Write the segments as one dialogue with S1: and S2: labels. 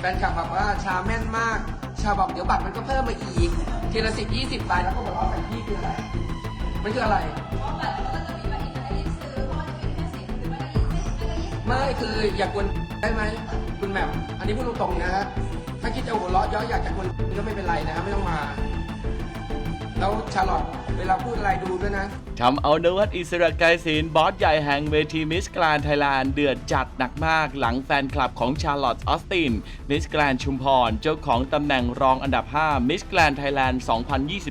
S1: แฟนคลับบอกว่าชาแม่นมาก ชาบอกเดี๋ยวบัตรมันก็เพิ่มมาอีกทีละสิบยี่สิบใบแล้วก็หัวเราะใส่พี่คืออะไรมันคืออะไร ไม่คืออย่ากวนได้ไหมคุณแหม่มอันนี้พูดตรงๆนะฮะถ้าคิดจะหัวเราะเย้อยอยากจะกวนก็ไม่เป็นไรนะฮะไม่ต้องมา แล้วชาลอตเวลาพูดอะไรดูด้วยนะ
S2: ทำเอานวัดอิสระไกรศิลป์บอสใหญ่แห่งเวทีมิสแกรนไทยแลนด์เดือดจัดหนักมากหลังแฟนคลับของชาร์ลอตออสตินมิสแกรนชุมพร เจ้าของตำแหน่งรองอันดับ 5 มิสแกรนไทยแลนด์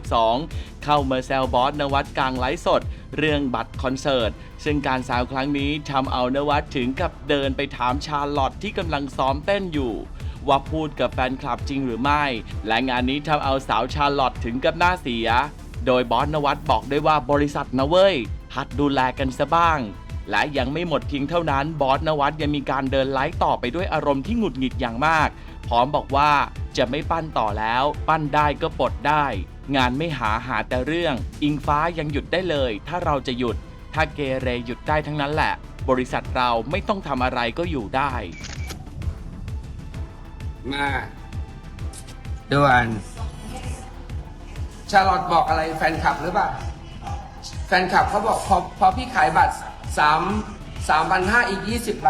S2: 2022 เข้ามาแซวบอสนวัดกลางไลฟ์สด เรื่องบัตรคอนเสิร์ต ซึ่งการแซวครั้งนี้ทำเอานวัดถึงกับเดินไปถามชาร์ลอตที่กำลังซ้อมเต้นอยู่ ว่าพูดกับแฟนคลับจริงหรือไม่ และงานนี้ทำเอาสาวชาร์ลอตถึงกับหน้าเสีย โดยบอสนวัตบอกได้ว่าบริษัทนะเว้ย หัดดูแลกันซะบ้าง และยังไม่หมดเพียงเท่านั้นบอสนวัตยังมีการเดินไลฟ์ต่อไปด้วยอารมณ์ที่หงุดหงิดอย่างมาก พร้อมบอกว่าจะไม่ปั้นต่อแล้ว ปั้นได้ก็ปลดได้ งานไม่หาหาแต่เรื่อง อิงฟ้ายังหยุดได้เลย ถ้าเราจะหยุด ถ้าเกเรหยุดได้ทั้งนั้นแหละ บริษัทเราไม่ต้องทำอะไรก็อยู่ได้
S1: มาด่วนชาลอตบอกอะไรแฟนคลับหรือเปล่า แฟนคลับเขาบอกพอพอพี่ขายบัตรสามสามพันห้าอีกยี่สิบใบ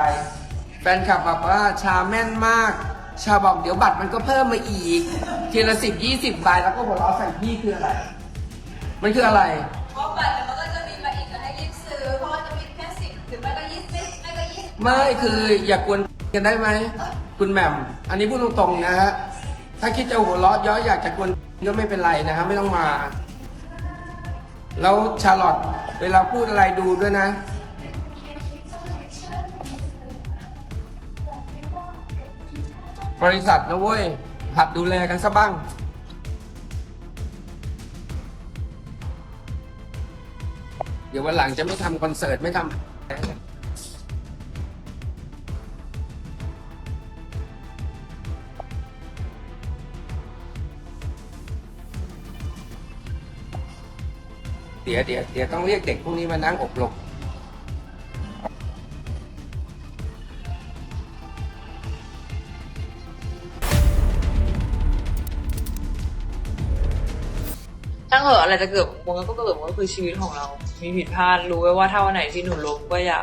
S1: แฟนคลับบอกว่าชาแม่นมาก ชาบอกเดี๋ยวบัตรมันก็เพิ่มมาอีก ทีละสิบยี่สิบใบแล้วก็หัวเราะใส่พี่คืออะไร มันคืออะไร
S3: เพราะบัตรมันก็จะมีมาอีกก็ให้รีบซื้อเพราะว่าจะมีแค่สิบหรือไม่ก็ยี่สิบไม่ก็ยี่สิบ
S1: ไม่คืออย่ากวนกันได้ไหม คุณแหม่มอันนี้พูดตรงๆนะฮะถ้าคิดจะหัวเราะย้อยอยากจะกวนก็ไม่เป็นไรนะฮะไม่ต้องมา แล้วชาลอตเวลาพูดอะไรดูด้วยนะ บริษัทนะเว้ยหัดดูแลกันซะบ้างเดี๋ยววันหลังจะไม่ทำคอนเสิร์ตไม่ทำ เดี๋ยวเดี๋ยวเดี๋ยวต้องเรียกเด็กพวกนี้มานั่งอบรม
S4: ช่างเหอะอะไรจะเกิดมันก็เกิดมันก็คือชีวิตของเรา มีผิดพลาดรู้ไว้ว่าถ้าวันไหนที่หนูล้มก็อย่า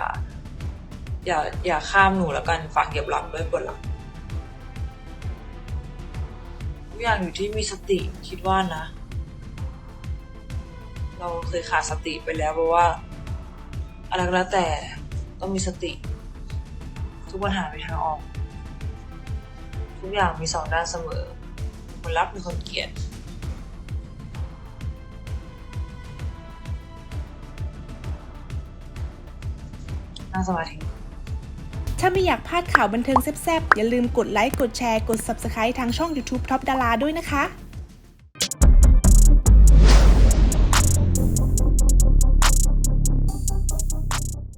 S4: อย่าอย่าข้ามหนูแล้วกันฝากเหยียบหลังด้วยปวดหลังทุกอย่างอยู่ที่มีสติคิดว่านะ เราเคยขาดสติไปแล้วเพราะว่าอะไรก็แล้วแต่ต้องมีสติ ทุกปัญหามีทางออก ทุกอย่างมีสองด้านเสมอคนรักมีคนเกลียดนั่งสมาธิ
S5: ถ้าไม่อยากพลาดข่าวบันเทิงแซ่บๆ อย่าลืมกดไลค์ กดแชร์ กด Subscribe ทางช่อง YouTube Top ดาราด้วยนะคะ